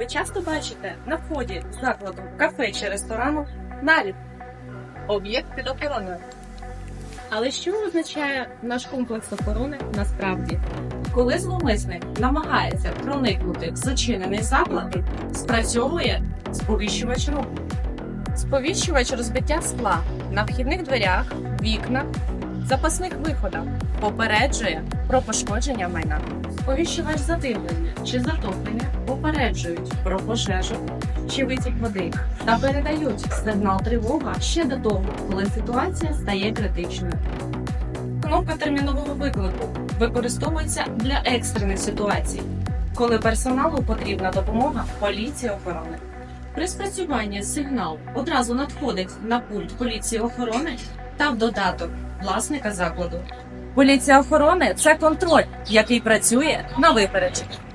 Ви часто бачите на вході закладу кафе чи ресторану наліп об'єкт під охороною. Але що означає наш комплекс охорони насправді? Коли зловмисник намагається проникнути в зачинений заклад, спрацьовує сповіщувач руху. Сповіщувач розбиття скла на вхідних дверях, вікнах, запасних виходах попереджує про пошкодження майна. Сповіщувач задимлення чи затоплення попереджують про пожежу чи витік води та передають сигнал тривога ще до того, коли ситуація стає критичною. Кнопка термінового виклику використовується для екстрених ситуацій, коли персоналу потрібна допомога поліції охорони. При спрацюванні сигнал одразу надходить на пульт поліції охорони та в додаток власника закладу. Поліція охорони це контроль, який працює на випередження.